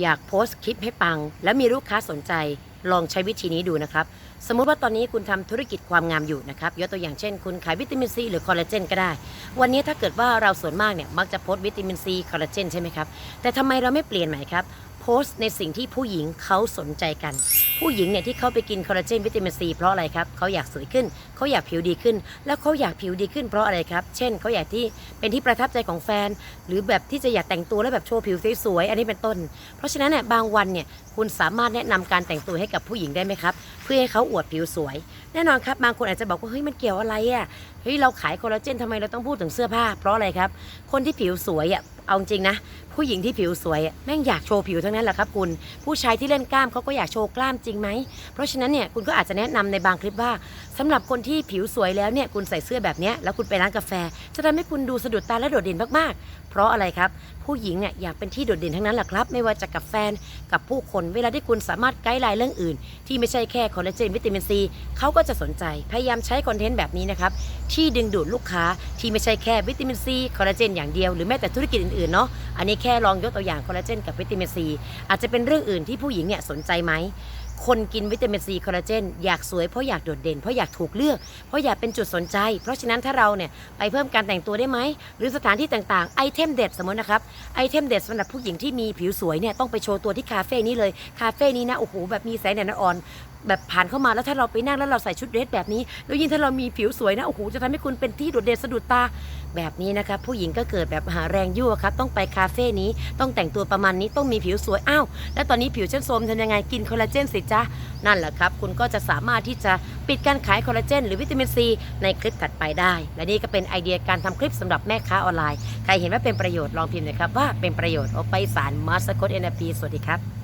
อยากโพสต์คลิปให้ปัง และมีลูกค้าสนใจลองใช้วิธีนี้ดูนะครับ สมมุติว่าตอนนี้คุณทำธุรกิจความงามอยู่นะครับยกตัวอย่างเช่น คุณขายวิตามินซีหรือคอลลาเจนก็ได้ วันนี้ถ้าเกิดว่าเราส่วนมากเนี่ยมักจะโพสต์วิตามินซีคอลลาเจนใช่ไหมครับ แต่ทำไมเราไม่เปลี่ยนใหม่ครับ โพสต์ในสิ่งที่ผู้หญิงเขาสนใจกัน ผู้หญิงเนี่ยที่เขาไปกินคอลลาเจนวิตามินซีเพราะอะไรครับเขาอยากสวยขึ้นเขาอยากผิวดีขึ้น แล้วเขาอยากผิวดีขึ้นเพราะอะไรครับ เช่นเขาอยากที่เป็นที่ประทับใจของแฟน หรือแบบที่จะอยากแต่งตัวแล้วแบบโชว์ผิวสวยๆอันนี้เป็นต้น เพราะฉะนั้นเนี่ยบางวันเนี่ยคุณสามารถแนะนำการแต่งตัวให้กับผู้หญิงได้ไหมครับ พื่อให้เขาอวดผิวสวย แน่นอนครับบางคนอาจจะบอกว่าเฮ้ยมันเกี่ยวอะไรอะเฮ้ยเราขายคอลลาเจนทำไมเราต้องพูดถึงเสื้อผ้า เพราะอะไรครับ คนที่ผิวสวยอะเอาจริงนะผู้หญิงที่ผิวสวยอะแม่งอยากโชว์ผิวทั้งนั้นแหละครับคุณ ผู้ชายที่เล่นกล้ามเขาก็อยากโชว์กล้ามจริงไหม เพราะฉะนั้นเนี่ยคุณก็อาจจะแนะนำในบางคลิปว่าสำหรับคนที่ผิวสวยแล้วเนี่ยคุณใส่เสื้อแบบนี้แล้วคุณไปร้านกาแฟ จะทำให้คุณดูสะดุดตาและโดดเด่นมากๆ เพราะอะไรครับ ผู้หญิงเนี่ยอยากเป็นที่โดดเด่นทั้งนั้นแหละครับ ไม่ว่าจะกับแฟนกับผู้คน เวลาที่คุณสามารถไกด์ไลน์เรื่องอื่น ที่ไม่ใช่แค่คอลลาเจนวิตามินซีเขาก็จะสนใจพยายามใช้คอนเทนต์แบบนี้นะครับ ที่ดึงดูดลูกค้าที่ไม่ใช่แค่วิตามินซีคอลลาเจนอย่างเดียวหรือแม้แต่ธุรกิจอื่นๆเนาะอันนี้แค่ลองยกตัวอย่างคอลลาเจนกับวิตามินซีอาจจะเป็นเรื่องอื่นที่ผู้หญิงเนี่ยสนใจไหม คนกินวิตามินซีคอลลาเจนอยากสวยเพราะอยากโดดเด่นเพราะอยากถูกเลือก เพราะอยากเป็นจุดสนใจ เพราะฉะนั้นถ้าเราเนี่ยไปเพิ่มการแต่งตัวได้ไหม หรือสถานที่ต่างๆ ไอเทมเด็ดสมมตินะครับไอเทมเด็ดสำหรับผู้หญิงที่มีผิวสวยเนี่ยต้องไปโชว์ตัวที่คาเฟ่นี้เลยคาเฟ่นี้นะโอ้โหแบบมีแสงแดดอ่อน แบบผ่านเข้ามาแล้วถ้าเราไปนั่งแล้วเราใส่ชุดเดรสแบบนี้ แล้วยิ่งถ้าเรามีผิวสวยนะโอ้โหจะทำให้คุณเป็นที่โดดเด่นสะดุดตาแบบนี้นะครับผู้หญิงก็เกิดแบบหาแรงยั่วครับต้องไปคาเฟ่นี้ต้องแต่งตัวประมาณนี้ต้องมีผิวสวยอ้าวแล้วตอนนี้ผิวฉันโทรมทำยังไงกินคอลลาเจนสิจ๊ะนั่นแหละครับ คุณก็จะสามารถที่จะปิดการขายคอลลาเจนหรือวิตามินซีในคลิปถัดไปได้ และนี่ก็เป็นไอเดียการทำคลิปสำหรับแม่ค้าออนไลน์ใครเห็นว่าเป็นประโยชน์ลองพิมพ์หน่อยครับว่าเป็นประโยชน์เอาไปสารมาสคตเอ็นพีสวัสดีครับ